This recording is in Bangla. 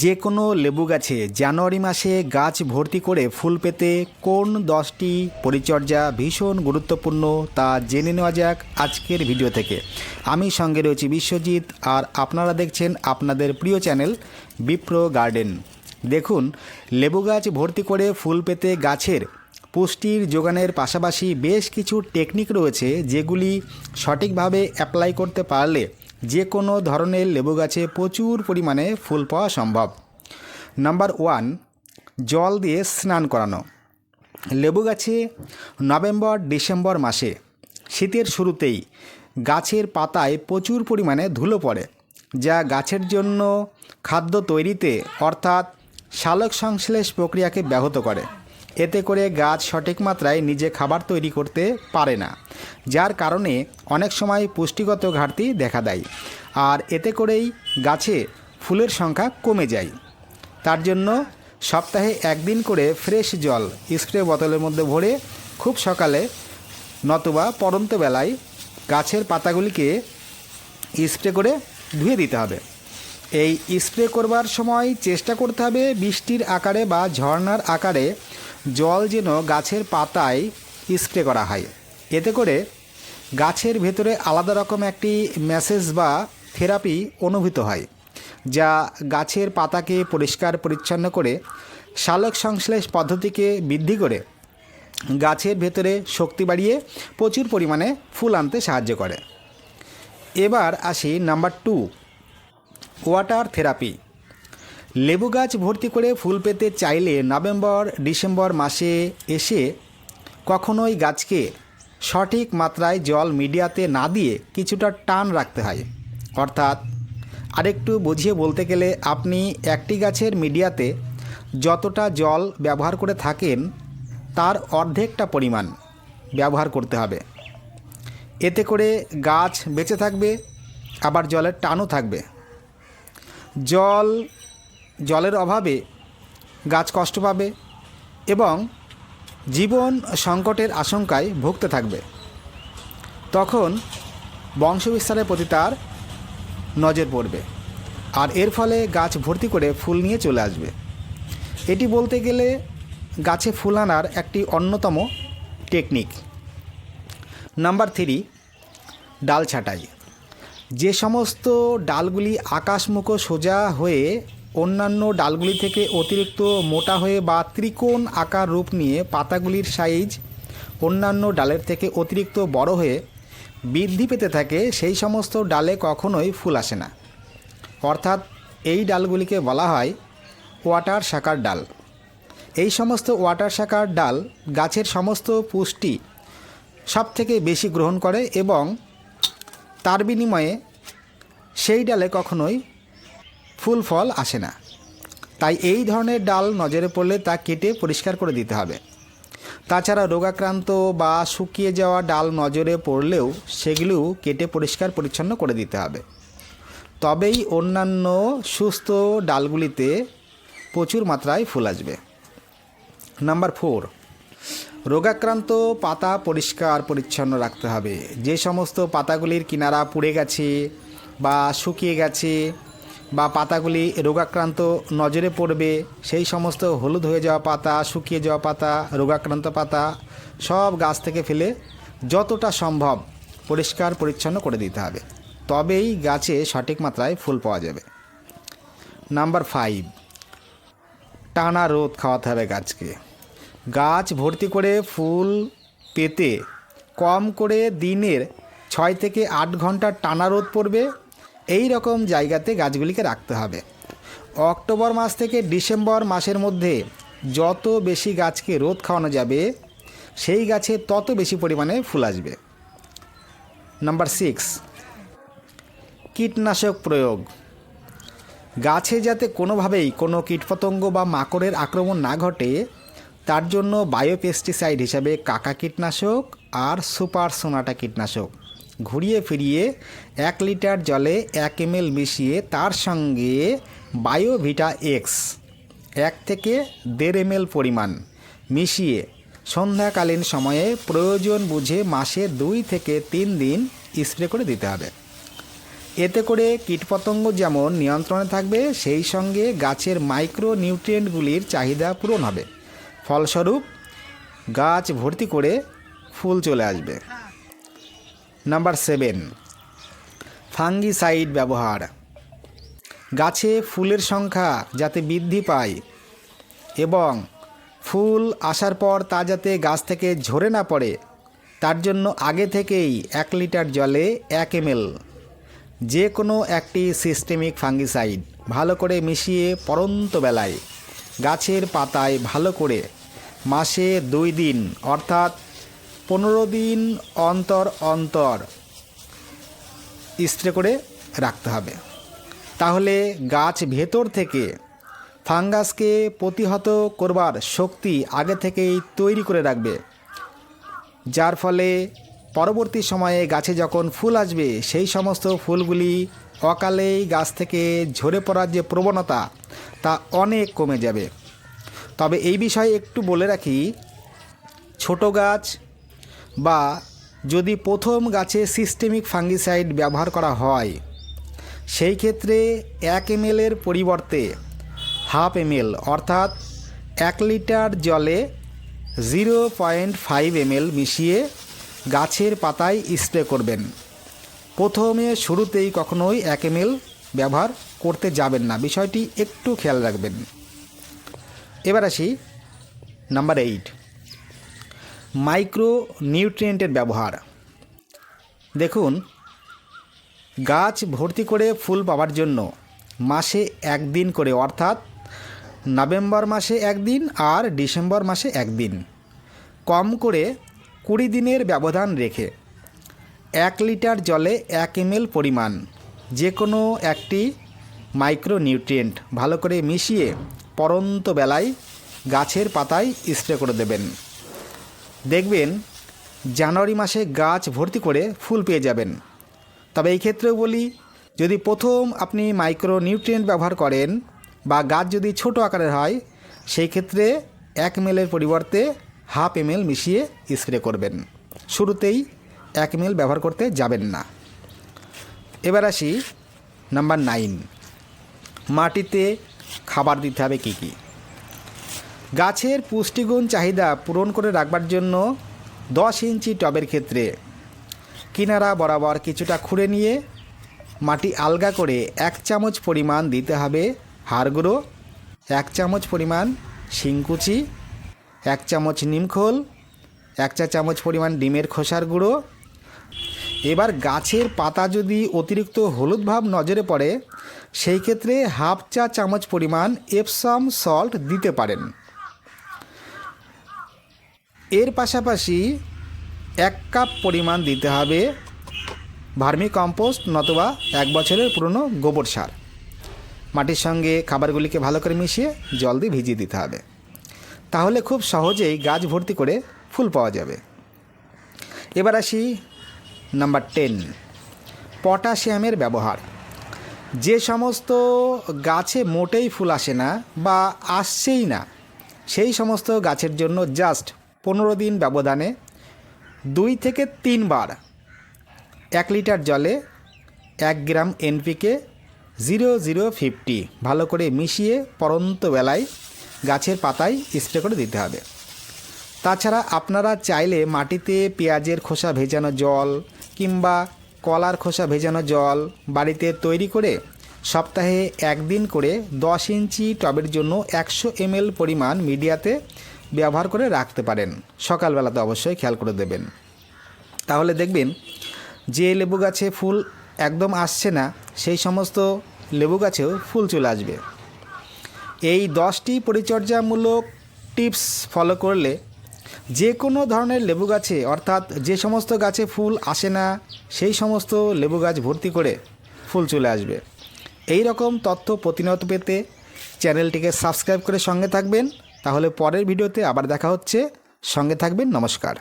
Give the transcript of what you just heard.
যে কোনো লেবু গাছে জানুয়ারি মাসে গাছ ভর্তি করে ফুল পেতে কোন দশটি পরিচর্যা ভীষণ গুরুত্বপূর্ণ তা জেনে নেওয়া যাক আজকের ভিডিও থেকে। আমি সঙ্গে রয়েছি বিশ্বজিৎ আর আপনারা দেখছেন আপনাদের প্রিয় চ্যানেল বিপ্রো গার্ডেন। দেখুন, লেবু গাছ ভর্তি করে ফুল পেতে গাছের পুষ্টির যোগানের পাশাপাশি বেশ কিছু টেকনিক রয়েছে যেগুলি সঠিকভাবে অ্যাপ্লাই করতে পারলে যে কোনো ধরনের লেবু গাছে প্রচুর পরিমাণে ফুল পাওয়া সম্ভব। নাম্বার ওয়ান, জল দিয়ে স্নান করানো। লেবু গাছে নভেম্বর, ডিসেম্বর মাসে, শীতের শুরুতেই গাছের পাতায় প্রচুর পরিমাণে ধুলো পড়ে, যা গাছের জন্য খাদ্য তৈরিতে অর্থাৎ সালোক সংশ্লেষ প্রক্রিয়াকে ব্যাহত করে। এতে করে গাছ সঠিক মাত্রায় নিজে খাবার তৈরি করতে পারে না, যার কারণে অনেক সময় পুষ্টিগত ঘাটতি দেখা দেয়। আর এতে করেই গাছে ফুলের সংখ্যা কমে যায়। তার জন্য সপ্তাহে একদিন করে ফ্রেশ জল স্প্রে বোতলের মধ্যে ভরে খুব সকালে নতুবা পরন্ত বেলায় গাছের পাতাগুলিকে স্প্রে করে ধুয়ে দিতে হবে। এই স্প্রে করবার সময় চেষ্টা করতে হবে বৃষ্টির আকারে বা ঝর্নার আকারে জল যেন গাছের পাতায় স্প্রে করা হয়। এতে করে গাছের ভেতরে আলাদা রকম একটি মেসেজ বা থেরাপি অনুভূত হয়, যা গাছের পাতাকে পরিষ্কার পরিচ্ছন্ন করে সালোক সংশ্লেষ পদ্ধতিকে বৃদ্ধি করে, গাছের ভেতরে শক্তি বাড়িয়ে প্রচুর পরিমাণে ফুল আনতে সাহায্য করে। এবার আসি নাম্বার টু, ওয়াটার থেরাপি। লেবু গাছ ভর্তি করে ফুল পেতে চাইলে নভেম্বর, ডিসেম্বর মাসে এসে কখনোই গাছকে সঠিক মাত্রায় জল মিডিয়াতে না দিয়ে কিছুটা টান রাখতে হয়। অর্থাৎ আরেকটু বুঝিয়ে বলতে গেলে আপনি একটি গাছের মিডিয়াতে যতটা জল ব্যবহার করে থাকেন, তার অর্ধেকটা পরিমাণ ব্যবহার করতে হবে। এতে করে গাছ বেঁচে থাকবে, আবার জলের টানও থাকবে। জল জলের অভাবে গাছ কষ্ট পাবে এবং জীবন সংকটের আশঙ্কায় ভুগতে থাকবে। তখন বংশবিস্তারের প্রতি তার নজর পড়বে আর এর ফলে গাছ ভর্তি করে ফুল নিয়ে চলে আসবে। এটি বলতে গেলে গাছে ফুল আনার একটি অন্যতম টেকনিক। নাম্বার থ্রি, ডাল ছাঁটাই। যে সমস্ত ডালগুলি আকাশমুখো সোজা হয়ে অন্যান্য ডালগুলি থেকে অতিরিক্ত মোটা হয়ে বা ত্রিকোণ আকার রূপ নিয়ে পাতাগুলির সাইজ অন্যান্য ডালের থেকে অতিরিক্ত বড় হয়ে বৃদ্ধি পেতে থাকে, সেই সমস্ত ডালে কখনোই ফুল আসে না। অর্থাৎ এই ডালগুলিকে বলা হয় ওয়াটার শাকার ডাল। এই সমস্ত ওয়াটার শাকার ডাল গাছের সমস্ত পুষ্টি সব থেকে বেশি গ্রহণ করে এবং তার বিনিময়ে সেই ডালে কখনোই ফুল ফল আসে না। তাই এই ধরনের ডাল নজরে পড়লে তা কেটে পরিষ্কার করে দিতে হবে। তাছাড়া রোগাক্রান্ত বা শুকিয়ে যাওয়া ডাল নজরে পড়লেও সেগুলোও কেটে পরিষ্কার পরিচ্ছন্ন করে দিতে হবে। তবেই অন্যান্য সুস্থ ডালগুলিতে প্রচুর মাত্রায় ফুল আসবে। নাম্বার ফোর, রোগাক্রান্ত পাতা পরিষ্কার পরিচ্ছন্ন রাখতে হবে। যে সমস্ত পাতাগুলির কিনারা পুড়ে গেছে বা শুকিয়ে গেছে বা পাতাগুলি রোগাক্রান্ত নজরে পড়বে, সেই সমস্ত হলুদ হয়ে যাওয়া পাতা, শুকিয়ে যাওয়া পাতা, রোগাক্রান্ত পাতা সব গাছ থেকে ফেলে যতটা সম্ভব পরিষ্কার পরিচ্ছন্ন করে দিতে হবে। তবেই গাছে সঠিক মাত্রায় ফুল পাওয়া যাবে। নাম্বার ফাইভ, টানা রোদ খাওয়াতে হবে গাছকে। গাছ ভর্তি করে ফুল পেতে কম করে দিনের ছয় থেকে আট ঘণ্টা টানা রোদ পড়বে এই রকম জায়গাতে গাছগুলিকে রাখতে হবে। অক্টোবর মাস থেকে ডিসেম্বর মাসের মধ্যে যত বেশি গাছকে রোদ খাওয়ানো যাবে, সেই গাছে তত বেশি পরিমাণে ফুল আসবে। নাম্বার সিক্স, কীটনাশক প্রয়োগ। গাছে যাতে কোনোভাবেই কোনো কীটপতঙ্গ বা মাকড়ের আক্রমণ না ঘটে, তার জন্য বায়োপেস্টিসাইড হিসাবে কাকা কীটনাশক আর সুপার সোনাটা কীটনাশক। ঘুরিয়ে ফিরিয়ে এক লিটার জলে এক এমএল মিশিয়ে তার সঙ্গে বায়োভিটা এক্স, এক থেকে দেড় এমএল পরিমাণ মিশিয়ে সন্ধ্যাকালীন সময়ে প্রয়োজন বুঝে মাসে দুই থেকে তিন দিন স্প্রে করে দিতে হবে। এতে করে কীটপতঙ্গ যেমন নিয়ন্ত্রণে থাকবে, সেই সঙ্গে গাছের মাইক্রো নিউট্রিয়েন্টগুলির চাহিদা পূরণ হবে। ফলস্বরূপ গাছ ভর্তি করে ফুল চলে আসবে। নাম্বার সেভেন ফাঙ্গিসাইড ব্যবহার। গাছে ফুলের সংখ্যা যাতে বৃদ্ধি পায় এবং ফুল আসার পর তা যাতে গাছ থেকে ঝরে না পড়ে, তার জন্য আগে থেকেই এক লিটার জলে এক এমএল যে কোনো একটি সিস্টেমিক ফাঙ্গিসাইড ভালো করে মিশিয়ে পরন্ত বেলায় গাছের পাতায় ভালো করে মাসে দুই দিন অর্থাৎ পনেরো দিন অন্তর অন্তর স্প্রে করে রাখতে হবে। তাহলে গাছ ভেতর থেকে ফাঙ্গাসকে প্রতিহত করবার শক্তি আগে থেকেই তৈরি করে রাখবে। যার ফলে পরবর্তী সময়ে গাছে যখন ফুল আসবে, সেই সমস্ত ফুলগুলি অকালেই গাছ থেকে ঝরে পড়ার যে প্রবণতা, তা অনেক কমে যাবে। তবে এই বিষয়ে একটু বলে রাখি, ছোট গাছ বা যদি প্রথম গাছে সিস্টেমিক ফাঙ্গিসাইড ব্যবহার করা হয়, সেই ক্ষেত্রে এক এম এমএলের পরিবর্তে হাফ এমএল অর্থাৎ এক লিটার জলে জিরো পয়েন্ট ফাইভ এমএল মিশিয়ে গাছের পাতায় স্প্রে করবেন। প্রথমে শুরুতেই কখনোই এক এমএল ব্যবহার করতে যাবেন না। বিষয়টি একটু খেয়াল রাখবেন। এবার আসি নাম্বার এইট মাইক্রো নিউট্রিয়েন্টের ব্যবহার। দেখুন, গাছ ভর্তি করে ফুল পাওয়ার জন্য মাসে একদিন করে, অর্থাৎ নভেম্বর মাসে একদিন আর ডিসেম্বর মাসে একদিন। কম করে কুড়ি দিনের ব্যবধান রেখে এক লিটার জলে এক এমএল পরিমাণ যে কোনো একটি মাইক্রো নিউট্রিয়েন্ট ভালো করে মিশিয়ে পরন্ত বেলায় গাছের পাতায় স্প্রে করে দেবেন। দেখবেন জানুয়ারি মাসে গাছ ভর্তি করে ফুল পেয়ে যাবেন। তবে এই ক্ষেত্রেও বলি, যদি প্রথম আপনি মাইক্রো নিউট্রিয়েন্ট ব্যবহার করেন বা গাছ যদি ছোট আকারের হয়, সেই ক্ষেত্রে এক এমএলের পরিবর্তে হাফ এমএল মিশিয়ে স্প্রে করবেন। শুরুতেই এক এমএল ব্যবহার করতে যাবেন না। এবার আসি নাম্বার নাইন মাটিতে খাবার দিতে হবে কী কী? গাছের পুষ্টিগুণ চাহিদা পূরণ করে রাখবার জন্য দশ ইঞ্চি টবের ক্ষেত্রে কিনারা বরাবর কিছুটা খুঁড়ে নিয়ে মাটি আলগা করে এক চামচ পরিমাণ দিতে হবে হাড় গুঁড়ো, এক চামচ পরিমাণ শিংকুচি, এক চামচ নিমখোল এক চা চামচ পরিমাণ ডিমের খোসার গুঁড়ো। এবার গাছের পাতা যদি অতিরিক্ত হলুদ ভাব নজরে পড়ে, সেই ক্ষেত্রে হাফ চা চামচ পরিমাণ এপসাম সল্ট দিতে পারেন। এর পাশাপাশি এক কাপ পরিমাণ দিতে হবে ভার্মি কম্পোস্ট নতুবা এক বছরের পুরনো গোবর সার। মাটির সঙ্গে খাবারগুলিকে ভালো করে মিশিয়ে জল দিয়ে ভিজিয়ে দিতে হবে। তাহলে খুব সহজেই গাছ ভর্তি করে ফুল পাওয়া যাবে। এবার আসি নাম্বার টেন, পটাশিয়ামের ব্যবহার। যে সমস্ত গাছে মোটেই ফুল আসে না বা আসছেই না, সেই সমস্ত গাছের জন্য জাস্ট পনেরো দিন ব্যবধানে দুই থেকে তিনবার এক লিটার জলে এক gram NPK zero zero fifty ভালো করে মিশিয়ে পরন্ত বেলায় গাছের পাতায় স্প্রে করে দিতে হবে। তাছাড়া আপনারা চাইলে মাটিতে পেঁয়াজের খোসা ভেজানো জল কিংবা কলার খোসা ভেজানো জল বাড়িতে তৈরি করে সপ্তাহে একদিন করে দশ ইঞ্চি টবের জন্য একশো এমএল পরিমাণ মিডিয়াতে ব্যবহার করে রাখতে পারেন। সকালবেলাতে অবশ্যই খেয়াল করে দেবেন। তাহলে দেখবেন, যে লেবু গাছে ফুল একদম আসছে না, সেই সমস্ত লেবু গাছেও ফুল চলে আসবে। এই দশটি পরিচর্যামূলক টিপস ফলো করলে যে কোনো ধরনের লেবু গাছে, অর্থাৎ যে সমস্ত গাছে ফুল আসে না, সেই সমস্ত লেবু গাছ ভর্তি করে ফুল চলে আসবে। এই রকম তথ্য প্রতিনিয়ত পেতে চ্যানেলটিকে সাবস্ক্রাইব করে সঙ্গে থাকবেন। তাহলে পরের ভিডিওতে আবার দেখা হচ্ছে। সঙ্গে থাকবেন নমস্কার।